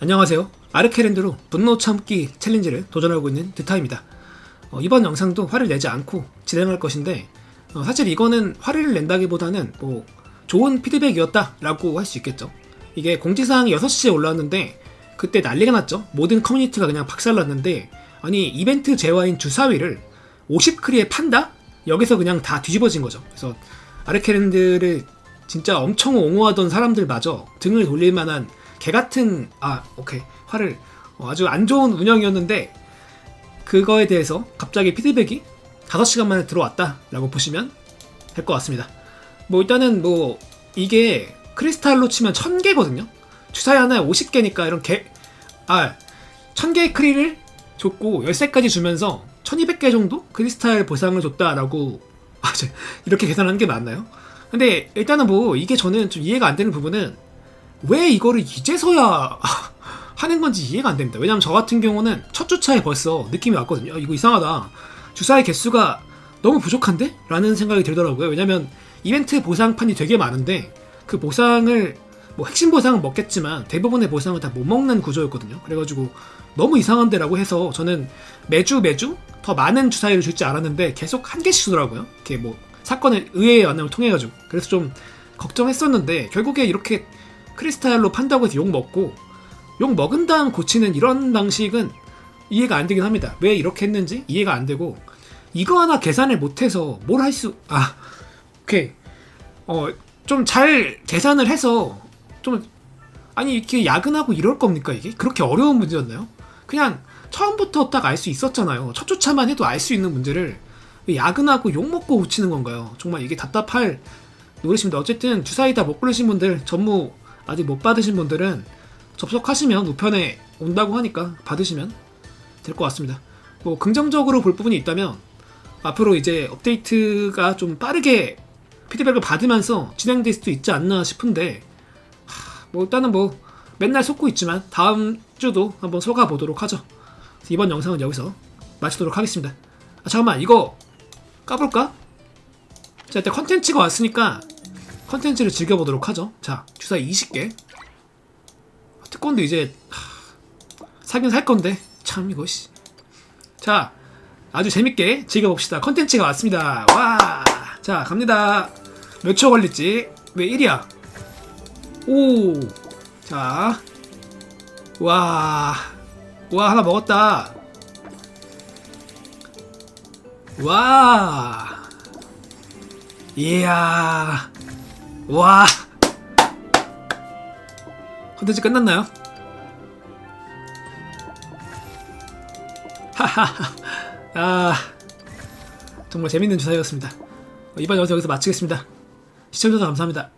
안녕하세요. 아르케랜드로 분노 참기 챌린지를 도전하고 있는 드타입니다. 어, 이번 영상도 화를 내지 않고 진행할 것인데 어, 사실 이거는 화를 낸다기보다는 뭐 좋은 피드백이었다라고 할 수 있겠죠. 이게 공지사항이 6시에 올라왔는데 그때 난리가 났죠. 모든 커뮤니티가 그냥 박살났는데 아니 이벤트 재화인 주사위를 50크리에 판다? 여기서 그냥 다 뒤집어진 거죠. 그래서 아르케랜드를 진짜 엄청 옹호하던 사람들마저 등을 돌릴 만한 개 같은 아 오케이 화를 어, 아주 안 좋은 운영이었는데 그거에 대해서 갑자기 피드백이 5시간 만에 들어왔다라고 보시면 될 것 같습니다. 뭐 일단은 뭐 이게 크리스탈로 치면 1000개거든요. 주사위 하나에 50개니까 이런 개, 아, 1000개의 크리를 줬고 13까지 주면서 1200개 정도 크리스탈 보상을 줬다라고 아, 저, 이렇게 계산하는 게 맞나요? 근데 일단은 뭐 이게 저는 좀 이해가 안 되는 부분은 왜 이거를 이제서야 하는 건지 이해가 안 됩니다. 왜냐면 저 같은 경우는 첫 주차에 벌써 느낌이 왔거든요. 아, 이거 이상하다. 주사의 개수가 너무 부족한데? 라는 생각이 들더라고요. 왜냐면 이벤트 보상판이 되게 많은데 그 보상을 뭐 핵심 보상은 먹겠지만 대부분의 보상을 다못 먹는 구조였거든요. 그래가지고 너무 이상한데라고 해서 저는 매주 매주 더 많은 주사위를 줄지 알았는데 계속 한 개씩 주더라고요. 이렇게 뭐 사건을 의회의 안을 통해가지고 그래서 좀 걱정했었는데 결국에 이렇게 크리스탈로 판다고 해서 욕 먹고 욕 먹은 다음 고치는 이런 방식은 이해가 안 되긴 합니다. 왜 이렇게 했는지 이해가 안 되고 이거 하나 계산을 못해서 뭘 할 수 아 오케이 어 좀 잘 계산을 해서 좀 아니 이렇게 야근하고 이럴 겁니까 이게 그렇게 어려운 문제였나요? 그냥 처음부터 딱 알 수 있었잖아요. 첫 주차만 해도 알 수 있는 문제를 왜 야근하고 욕 먹고 고치는 건가요? 정말 이게 답답할 노릇입니다. 어쨌든 주사위 다 못 고르신 분들 전무 아직 못 받으신 분들은 접속하시면 우편에 온다고 하니까 받으시면 될 것 같습니다. 뭐 긍정적으로 볼 부분이 있다면 앞으로 이제 업데이트가 좀 빠르게 피드백을 받으면서 진행될 수도 있지 않나 싶은데 하, 뭐 일단은 뭐 맨날 속고 있지만 다음 주도 한번 속아 보도록 하죠. 이번 영상은 여기서 마치도록 하겠습니다. 아, 잠깐만 이거 까볼까? 자 일단 컨텐츠가 왔으니까 컨텐츠를 즐겨보도록 하죠. 자 주사 20개 특권도 이제 하, 사긴 살 건데 참 이거 씨. 자 아주 재밌게 즐겨봅시다. 컨텐츠가 왔습니다. 와! 자, 갑니다. 몇 초 걸릴지. 왜 1이야? 오! 자. 와. 와, 하나 먹었다. 와. 이야. 와. 컨텐츠 끝났나요? 하하하. 아 정말 재밌는 주사위였습니다. 이번 영상 여기서 마치겠습니다. 시청해주셔서 감사합니다.